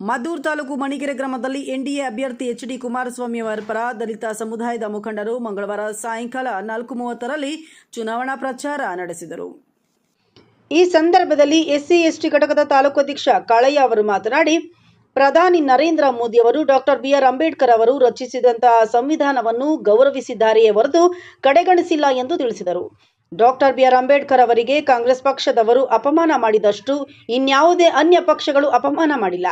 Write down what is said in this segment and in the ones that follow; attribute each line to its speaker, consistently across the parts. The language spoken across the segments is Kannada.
Speaker 1: ಮದ್ದೂರು ತಾಲೂಕು ಮಣಿಗೆರೆ ಗ್ರಾಮದಲ್ಲಿ ಎನ್ಡಿಎ ಅಭ್ಯರ್ಥಿ ಎಚ್ ಡಿ ಕುಮಾರಸ್ವಾಮಿ ಅವರ ಪರ ದಲಿತ ಸಮುದಾಯದ ಮುಖಂಡರು ಮಂಗಳವಾರ ಸಾಯಂಕಾಲ ನಾಲ್ಕು ಮೂವತ್ತರಲ್ಲಿ ಚುನಾವಣಾ ಪ್ರಚಾರ ನಡೆಸಿದರು. ಈ ಸಂದರ್ಭದಲ್ಲಿ ಎಸ್ಸಿ ಎಸ್ಟಿ ಘಟಕದ ತಾಲೂಕು ಅಧ್ಯಕ್ಷ ಕಾಳಯ್ಯ ಅವರು ಮಾತನಾಡಿ, ಪ್ರಧಾನಿ ನರೇಂದ್ರ ಮೋದಿ ಅವರು ಡಾಕ್ಟರ್ ಬಿಆರ್ ಅಂಬೇಡ್ಕರ್ ಅವರು ರಚಿಸಿದಂತಹ ಸಂವಿಧಾನವನ್ನು ಗೌರವಿಸಿದ್ದಾರೆಯೇ ಹೊರತು ಕಡೆಗಣಿಸಿಲ್ಲ ಎಂದು ತಿಳಿಸಿದರು. ಡಾಕ್ಟರ್ ಬಿಆರ್ ಅಂಬೇಡ್ಕರ್ ಅವರಿಗೆ ಕಾಂಗ್ರೆಸ್ ಪಕ್ಷದವರು ಅಪಮಾನ ಮಾಡಿದಷ್ಟು ಇನ್ಯಾವುದೇ ಅನ್ಯ ಪಕ್ಷಗಳು ಅಪಮಾನ ಮಾಡಿಲ್ಲ.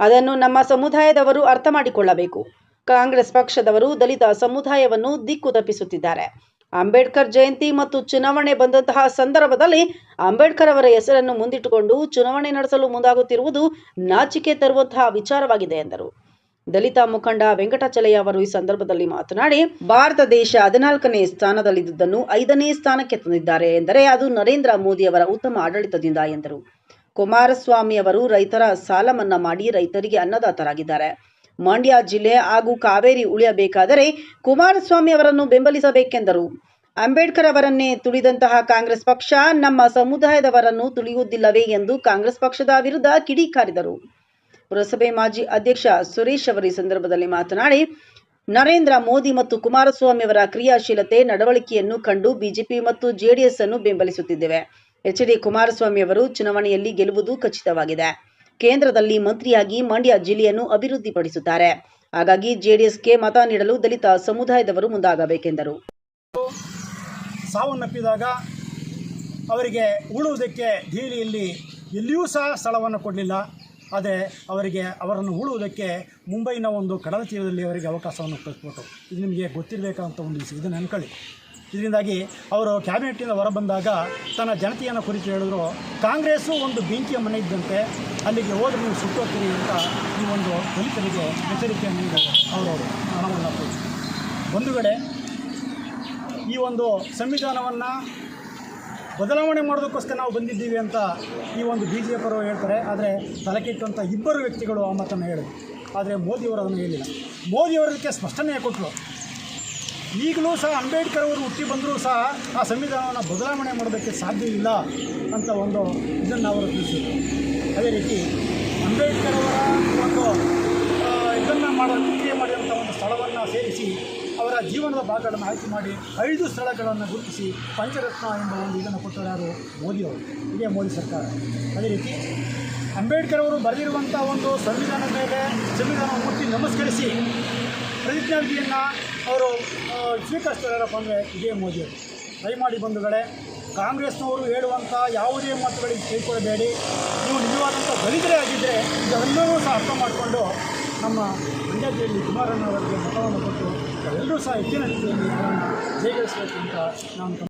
Speaker 1: ಅದನ್ನು ನಮ್ಮ ಸಮುದಾಯದವರು ಅರ್ಥ ಮಾಡಿಕೊಳ್ಳಬೇಕು. ಕಾಂಗ್ರೆಸ್ ಪಕ್ಷದವರು ದಲಿತ ಸಮುದಾಯವನ್ನು ದಿಕ್ಕು ತಪ್ಪಿಸುತ್ತಿದ್ದಾರೆ. ಅಂಬೇಡ್ಕರ್ ಜಯಂತಿ ಮತ್ತು ಚುನಾವಣೆ ಬಂದಂತಹ ಸಂದರ್ಭದಲ್ಲಿ ಅಂಬೇಡ್ಕರ್ ಅವರ ಹೆಸರನ್ನು ಮುಂದಿಟ್ಟುಕೊಂಡು ಚುನಾವಣೆ ನಡೆಸಲು ಮುಂದಾಗುತ್ತಿರುವುದು ನಾಚಿಕೆ ತರುವಂತಹ ವಿಚಾರವಾಗಿದೆ ಎಂದರು. ದಲಿತ ಮುಖಂಡ ವೆಂಕಟಾಚಲಯ್ಯ ಅವರು ಈ ಸಂದರ್ಭದಲ್ಲಿ ಮಾತನಾಡಿ, ಭಾರತ ದೇಶ ಹದಿನಾಲ್ಕನೇ ಸ್ಥಾನದಲ್ಲಿದ್ದುದನ್ನು ಐದನೇ ಸ್ಥಾನಕ್ಕೆ ತಂದಿದ್ದಾರೆ ಎಂದರೆ ಅದು ನರೇಂದ್ರ ಮೋದಿ ಅವರ ಉತ್ತಮ ಆಡಳಿತದಿಂದ ಎಂದರು. ಕುಮಾರಸ್ವಾಮಿ ಅವರು ರೈತರ ಸಾಲ ಮನ್ನಾ ಮಾಡಿ ರೈತರಿಗೆ ಅನ್ನದಾತರಾಗಿದ್ದಾರೆ. ಮಂಡ್ಯ ಜಿಲ್ಲೆ ಹಾಗೂ ಕಾವೇರಿ ಉಳಿಯಬೇಕಾದರೆ ಕುಮಾರಸ್ವಾಮಿ ಅವರನ್ನು ಬೆಂಬಲಿಸಬೇಕೆಂದರು. ಅಂಬೇಡ್ಕರ್ ಅವರನ್ನೇ ತುಳಿದಂತಹ ಕಾಂಗ್ರೆಸ್ ಪಕ್ಷ ನಮ್ಮ ಸಮುದಾಯದವರನ್ನು ತುಳಿಯುವುದಿಲ್ಲವೇ ಎಂದು ಕಾಂಗ್ರೆಸ್ ಪಕ್ಷದ ವಿರುದ್ಧ ಕಿಡಿಕಾರಿದರು. ಪುರಸಭೆ ಮಾಜಿ ಅಧ್ಯಕ್ಷ ಸುರೇಶ್ ಅವರು ಈ ಸಂದರ್ಭದಲ್ಲಿ ಮಾತನಾಡಿ, ನರೇಂದ್ರ ಮೋದಿ ಮತ್ತು ಕುಮಾರಸ್ವಾಮಿ ಅವರ ಕ್ರಿಯಾಶೀಲತೆ, ನಡವಳಿಕೆಯನ್ನು ಕಂಡು ಬಿಜೆಪಿ ಮತ್ತು ಜೆಡಿಎಸ್ ಅನ್ನು ಬೆಂಬಲಿಸುತ್ತಿದ್ದೇವೆ. ಎಚ್ ಡಿ ಕುಮಾರಸ್ವಾಮಿ ಅವರು ಚುನಾವಣೆಯಲ್ಲಿ ಗೆಲುವುದು ಖಚಿತವಾಗಿದೆ. ಕೇಂದ್ರದಲ್ಲಿ ಮಂತ್ರಿಯಾಗಿ ಮಂಡ್ಯ ಜಿಲ್ಲೆಯನ್ನು ಅಭಿವೃದ್ಧಿಪಡಿಸುತ್ತಾರೆ. ಹಾಗಾಗಿ ಜೆಡಿಎಸ್ಗೆ ಮತ ನೀಡಲು ದಲಿತ ಸಮುದಾಯದವರು ಮುಂದಾಗಬೇಕೆಂದರು.
Speaker 2: ಸಾವನ್ನಪ್ಪಿದಾಗ ಅವರಿಗೆ ಉಳುವುದಕ್ಕೆ ದೆಹಲಿಯಲ್ಲಿ ಎಲ್ಲಿಯೂ ಸಹ ಸ್ಥಳವನ್ನು ಕೊಡಲಿಲ್ಲ. ಆದರೆ ಅವರಿಗೆ ಅವರನ್ನು ಉಳುವುದಕ್ಕೆ ಮುಂಬೈನ ಒಂದು ಕಡಲ ತೀರದಲ್ಲಿ ಅವರಿಗೆ ಅವಕಾಶವನ್ನು ಕಲ್ಪಿಸ್ಬಿಟ್ಟು, ಇದು ನಿಮಗೆ ಗೊತ್ತಿರಬೇಕಂತ ಒಂದು ವಿಷಯ ಇದನ್ನು ಅನ್ಕೊಳ್ಳಿ. ಇದರಿಂದಾಗಿ ಅವರು ಕ್ಯಾಬಿನೆಟ್ಟಿಂದ ಹೊರಬಂದಾಗ ತನ್ನ ಜನತೆಯನ್ನು ಕುರಿತು ಹೇಳಿದ್ರು, ಕಾಂಗ್ರೆಸ್ಸು ಒಂದು ಬೆಂಕಿಯ ಮನೆ ಇದ್ದಂತೆ ಅಲ್ಲಿಗೆ ಹೋದ್ರೆ ನೀವು ಸುಟ್ಟೋಗ್ತೀರಿ ಅಂತ ಈ ಒಂದು ದಲಿತರಿಗೆ ಎಚ್ಚರಿಕೆಯನ್ನು ಅವರು. ಹಣವನ್ನು ಒಂದು ಕಡೆ ಈ ಒಂದು ಸಂವಿಧಾನವನ್ನು ಬದಲಾವಣೆ ಮಾಡೋದಕ್ಕೋಸ್ಕರ ನಾವು ಬಂದಿದ್ದೀವಿ ಅಂತ ಈ ಒಂದು ಬಿ ಜೆ ಪಿಯವರು ಹೇಳ್ತಾರೆ. ಆದರೆ ತಲೆಕೆಟ್ಟಂಥ ಇಬ್ಬರು ವ್ಯಕ್ತಿಗಳು ಆ ಮಾತನ್ನು ಹೇಳಿದರು. ಆದರೆ ಮೋದಿಯವರು ಅದನ್ನು ಹೇಳಿಲ್ಲ. ಮೋದಿಯವರು ಅದಕ್ಕೆ ಸ್ಪಷ್ಟನೆ ಕೊಟ್ಟರು ಈಗಲೂ ಸಹ ಅಂಬೇಡ್ಕರ್ ಅವರು ಹುಟ್ಟಿ ಬಂದರೂ ಸಹ ಆ ಸಂವಿಧಾನವನ್ನು ಬದಲಾವಣೆ ಮಾಡೋದಕ್ಕೆ ಸಾಧ್ಯ ಇಲ್ಲ ಅಂತ ಒಂದು ಇದನ್ನು ಅವರು ತಿಳಿಸಿದರು. ಅದೇ ರೀತಿ ಅಂಬೇಡ್ಕರ್ ಅವರ ಒಂದು ಇದನ್ನು ಮಾಡೋ ಕ್ರಿಯೆ ಮಾಡಿದಂಥ ಒಂದು ಸ್ಥಳವನ್ನು ಸೇರಿಸಿ ಜೀವನದ ಭಾಗಗಳನ್ನು ಆಯ್ಕೆ ಮಾಡಿ ಐದು ಸ್ಥಳಗಳನ್ನು ಗುರುತಿಸಿ ಪಂಚರತ್ನ ಎಂಬ ಒಂದು ಇದನ್ನು ಕೊಟ್ಟರು ಯಾರು? ಮೋದಿಯವರು ಇದೇ ಮೋದಿ ಸರ್ಕಾರ. ಅದೇ ರೀತಿ ಅಂಬೇಡ್ಕರ್ ಅವರು ಬರೆದಿರುವಂಥ ಒಂದು ಸಂವಿಧಾನದ ಮೇಲೆ ಸಂವಿಧಾನ ಮುಟ್ಟಿ ನಮಸ್ಕರಿಸಿ ಪ್ರತಿಜ್ಞಾವಿಧಿಯನ್ನು ಅವರು ಆ, ಸ್ವೀಕರಿಸ್ತಾರಪ್ಪ ಅಂದರೆ ಇದೇ ಮೋದಿಯವರು ದಯಮಾಡಿ ಬಂಧುಗಳೇ ಕಾಂಗ್ರೆಸ್ನವರು ಹೇಳುವಂಥ ಯಾವುದೇ ಮಾತುಗಳಿಗೆ ಕೈಗೊಳ್ಳಬೇಡಿ ನೀವು ನಿಜವಾದಂಥ ದಲಿತರೇ ಆಗಿದ್ದರೆ ಇದೆಲ್ಲವೂ ಸಹ ಅರ್ಥ ಮಾಡಿಕೊಂಡು ನಮ್ಮ ಮಂಡ್ಯ ಜಿಲ್ಲೆಯಲ್ಲಿ ಕುಮಾರಣ್ಣವರಿಗೆ ಮತವನ್ನು ಕೊಟ್ಟು ಎಲ್ಲರೂ ಸಹ ಹೆಚ್ಚಿನ ರೀತಿಯಲ್ಲಿ ಅವರನ್ನು ಜಯಗಳಿಸಬೇಕು ಅಂತ ನಾನು